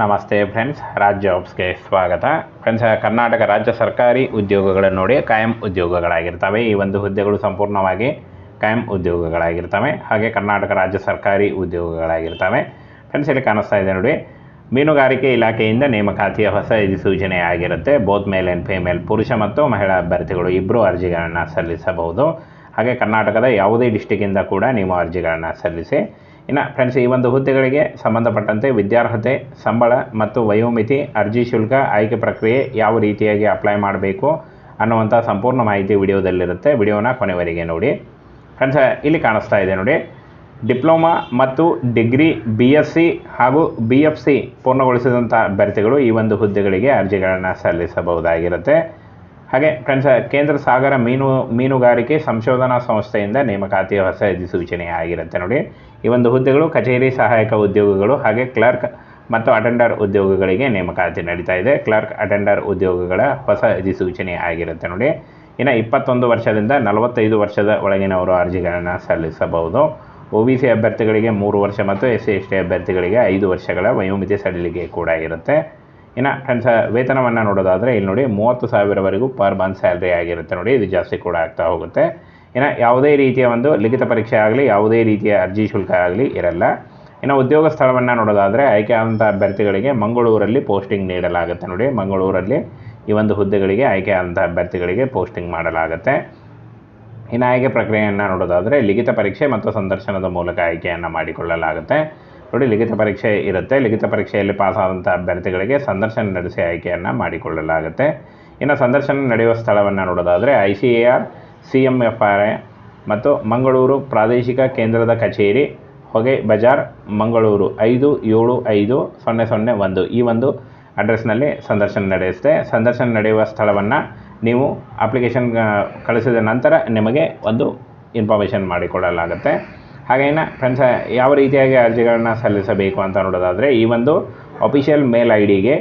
ನಮಸ್ತೆ ಫ್ರೆಂಡ್ಸ್, ರಾಜ್ಯ ಜಾಬ್ಸ್ಗೆ ಸ್ವಾಗತ. ಫ್ರೆಂಡ್ಸ್, ಕರ್ನಾಟಕ ರಾಜ್ಯ ಸರ್ಕಾರಿ ಉದ್ಯೋಗಗಳನ್ನು ನೋಡಿ, ಕಾಯಂ ಉದ್ಯೋಗಗಳಾಗಿರ್ತವೆ. ಈ ಒಂದು ಹುದ್ದೆಗಳು ಸಂಪೂರ್ಣವಾಗಿ ಕಾಯಂ ಉದ್ಯೋಗಗಳಾಗಿರ್ತವೆ. ಹಾಗೆ ಕರ್ನಾಟಕ ರಾಜ್ಯ ಸರ್ಕಾರಿ ಉದ್ಯೋಗಗಳಾಗಿರ್ತವೆ. ಫ್ರೆಂಡ್ಸ್, ಇಲ್ಲಿ ಕಾಣಿಸ್ತಾ ಇದೆ ನೋಡಿ, ಮೀನುಗಾರಿಕೆ ಇಲಾಖೆಯಿಂದ ನೇಮಕಾತಿಯ ಹೊಸ ಅಧಿಸೂಚನೆ ಆಗಿರುತ್ತೆ. ಬೋತ್ ಮೇಲ್ ಆ್ಯಂಡ್ ಫೇಮೇಲ್ ಪುರುಷ ಮತ್ತು ಮಹಿಳಾ ಅಭ್ಯರ್ಥಿಗಳು ಇಬ್ಬರು ಅರ್ಜಿಗಳನ್ನು ಸಲ್ಲಿಸಬಹುದು. ಹಾಗೆ ಕರ್ನಾಟಕದ ಯಾವುದೇ ಡಿಸ್ಟಿಕ್ಕಿಂದ ಕೂಡ ನೀವು ಅರ್ಜಿಗಳನ್ನು ಸಲ್ಲಿಸಿ ಇನ್ನು ಫ್ರೆಂಡ್ಸ್ ಈ ಒಂದು ಹುದ್ದೆಗಳಿಗೆ ಸಂಬಂಧಪಟ್ಟಂತೆ ವಿದ್ಯಾರ್ಹತೆ, ಸಂಬಳ ಮತ್ತು ವಯೋಮಿತಿ, ಅರ್ಜಿ ಶುಲ್ಕ, ಆಯ್ಕೆ ಪ್ರಕ್ರಿಯೆ ಯಾವ ರೀತಿಯಾಗಿ ಅಪ್ಲೈ ಮಾಡಬೇಕು ಅನ್ನುವಂಥ ಸಂಪೂರ್ಣ ಮಾಹಿತಿ ವಿಡಿಯೋದಲ್ಲಿರುತ್ತೆ. ವಿಡಿಯೋನ ಕೊನೆವರೆಗೆ ನೋಡಿ. ಫ್ರೆಂಡ್ಸ್ ಇಲ್ಲಿ ಕಾಣಿಸ್ತಾ ಇದೆ ನೋಡಿ. ಡಿಪ್ಲೊಮಾ ಮತ್ತು ಡಿಗ್ರಿ ಬಿ ಎಸ್ ಸಿ ಹಾಗೂ ಬಿ ಎಫ್ ಸಿ ಪೂರ್ಣಗೊಳಿಸಿದಂಥ ಅಭ್ಯರ್ಥಿಗಳು ಈ ಒಂದು ಹುದ್ದೆಗಳಿಗೆ ಅರ್ಜಿಗಳನ್ನು ಸಲ್ಲಿಸಬಹುದಾಗಿರುತ್ತೆ. ಹಾಗೆ ಫ್ರೆಂಡ್ಸ್ ಕೇಂದ್ರ ಸಾಗರ ಮೀನು, ಮೀನುಗಾರಿಕೆ ಸಂಶೋಧನಾ ಸಂಸ್ಥೆಯಿಂದ ನೇಮಕಾತಿಯ ಹೊಸ ಅಧಿಸೂಚನೆ ಆಗಿರುತ್ತೆ ನೋಡಿ. ಈ ಒಂದು ಹುದ್ದೆಗಳು ಕಚೇರಿ ಸಹಾಯಕ ಉದ್ಯೋಗಗಳು ಹಾಗೆ ಕ್ಲರ್ಕ್ ಮತ್ತು ಅಟೆಂಡರ್ ಉದ್ಯೋಗಗಳಿಗೆ ನೇಮಕಾತಿ ನಡೀತಾ ಇದೆ. ಕ್ಲರ್ಕ್ ಅಟೆಂಡರ್ ಉದ್ಯೋಗಗಳ ಹೊಸ ಅಧಿಸೂಚನೆ ಆಗಿರುತ್ತೆ ನೋಡಿ. ಇನ್ನು ಇಪ್ಪತ್ತೊಂದು ವರ್ಷದಿಂದ ನಲವತ್ತೈದು ವರ್ಷದ ಒಳಗಿನವರು ಅರ್ಜಿಗಳನ್ನು ಸಲ್ಲಿಸಬಹುದು. ಒ ಬಿ ಸಿ ಅಭ್ಯರ್ಥಿಗಳಿಗೆ ಮೂರು ವರ್ಷ ಮತ್ತು ಎಸ್ ಸಿ ಎಸ್ ಟಿ ಅಭ್ಯರ್ಥಿಗಳಿಗೆ ಐದು ವರ್ಷಗಳ ವಯೋಮಿತಿ ಸಡಿಲಿಕೆ ಕೂಡ ಇರುತ್ತೆ. ಇನ್ನು ಫ್ರೆಂಡ್ಸ್ ವೇತನವನ್ನು ನೋಡೋದಾದರೆ ಇಲ್ಲಿ ನೋಡಿ ಮೂವತ್ತು ಸಾವಿರವರೆಗೂ ಪರ್ ಮಂತ್ ಸ್ಯಾಲ್ರಿ ಆಗಿರುತ್ತೆ ನೋಡಿ, ಇದು ಜಾಸ್ತಿ ಕೂಡ ಆಗ್ತಾ ಹೋಗುತ್ತೆ. ಇನ್ನು ಯಾವುದೇ ರೀತಿಯ ಒಂದು ಲಿಖಿತ ಪರೀಕ್ಷೆ ಆಗಲಿ, ಯಾವುದೇ ರೀತಿಯ ಅರ್ಜಿ ಶುಲ್ಕ ಆಗಲಿ ಇರಲ್ಲ. ಇನ್ನು ಉದ್ಯೋಗ ಸ್ಥಳವನ್ನು ನೋಡೋದಾದರೆ ಆಯ್ಕೆ ಆದಂಥ ಅಭ್ಯರ್ಥಿಗಳಿಗೆ ಮಂಗಳೂರಲ್ಲಿ ಪೋಸ್ಟಿಂಗ್ ನೀಡಲಾಗುತ್ತೆ ನೋಡಿ, ಮಂಗಳೂರಲ್ಲಿ ಈ ಒಂದು ಹುದ್ದೆಗಳಿಗೆ ಆಯ್ಕೆ ಆದಂಥ ಅಭ್ಯರ್ಥಿಗಳಿಗೆ ಪೋಸ್ಟಿಂಗ್ ಮಾಡಲಾಗುತ್ತೆ. ಇನ್ನು ಆಯ್ಕೆ ಪ್ರಕ್ರಿಯೆಯನ್ನು ನೋಡೋದಾದರೆ ಲಿಖಿತ ಪರೀಕ್ಷೆ ಮತ್ತು ಸಂದರ್ಶನದ ಮೂಲಕ ಆಯ್ಕೆಯನ್ನು ಮಾಡಿಕೊಳ್ಳಲಾಗುತ್ತೆ. ನೋಡಿ, ಲಿಖಿತ ಪರೀಕ್ಷೆ ಇರುತ್ತೆ. ಲಿಖಿತ ಪರೀಕ್ಷೆಯಲ್ಲಿ ಪಾಸ್ ಆದಂಥ ಅಭ್ಯರ್ಥಿಗಳಿಗೆ ಸಂದರ್ಶನ ನಡೆಸಿ ಆಯ್ಕೆಯನ್ನು ಮಾಡಿಕೊಳ್ಳಲಾಗುತ್ತೆ. ಇನ್ನು ಸಂದರ್ಶನ ನಡೆಯುವ ಸ್ಥಳವನ್ನು ನೋಡೋದಾದರೆ I C A R C M F R A ಮತ್ತು ಮಂಗಳೂರು ಪ್ರಾದೇಶಿಕ ಕೇಂದ್ರದ ಕಚೇರಿ, ಹೊಗೆ ಬಜಾರ್, ಮಂಗಳೂರು ಐದು, ಏಳು, ಐದು, ಸೊನ್ನೆ ಸೊನ್ನೆ, ಒಂದು. ಈ ಒಂದು ಅಡ್ರೆಸ್ನಲ್ಲಿ ಸಂದರ್ಶನ ನಡೆಯುತ್ತೆ. ಸಂದರ್ಶನ ನಡೆಯುವ ಸ್ಥಳವನ್ನು ನೀವು ಅಪ್ಲಿಕೇಶನ್ ಕಳಿಸಿದ ನಂತರ ನಿಮಗೆ ಒಂದು ಇನ್ಫಾರ್ಮೇಷನ್ ಮಾಡಿಕೊಡಲಾಗುತ್ತೆ. ಹಾಗೇನ ಫ್ರೆಂಡ್ಸ್ ಯಾವ ರೀತಿಯಾಗಿ ಅರ್ಜಿಗಳನ್ನ ಸಲ್ಲಿಸಬೇಕು ಅಂತ ನೋಡೋದಾದರೆ, ಈ ಒಂದು ಅಫಿಷಿಯಲ್ ಮೇಲ್ ಐ ಡಿಗೆ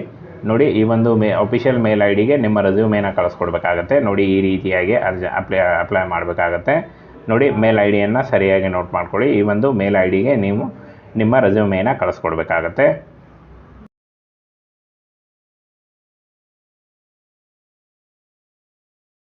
ನೋಡಿ, ಈ ಒಂದು ಮೇ ಅಫಿಷಿಯಲ್ ಮೇಲ್ ಐ ಡಿಗೆ ನಿಮ್ಮ ರೆಸ್ಯೂಮೇನ ಕಳಿಸ್ಕೊಡ್ಬೇಕಾಗತ್ತೆ. ನೋಡಿ, ಈ ರೀತಿಯಾಗಿ ಅರ್ಜಿ ಅಪ್ಲೈ ಅಪ್ಲೈ ಮಾಡಬೇಕಾಗತ್ತೆ. ನೋಡಿ ಮೇಲ್ ಐ ಡಿಯನ್ನು ಸರಿಯಾಗಿ ನೋಟ್ ಮಾಡ್ಕೊಳ್ಳಿ. ಈ ಒಂದು ಮೇಲ್ ಐ ಡಿಗೆ ನೀವು ನಿಮ್ಮ ರೆಸ್ಯೂಮೇನ ಕಳಿಸ್ಕೊಡ್ಬೇಕಾಗತ್ತೆ.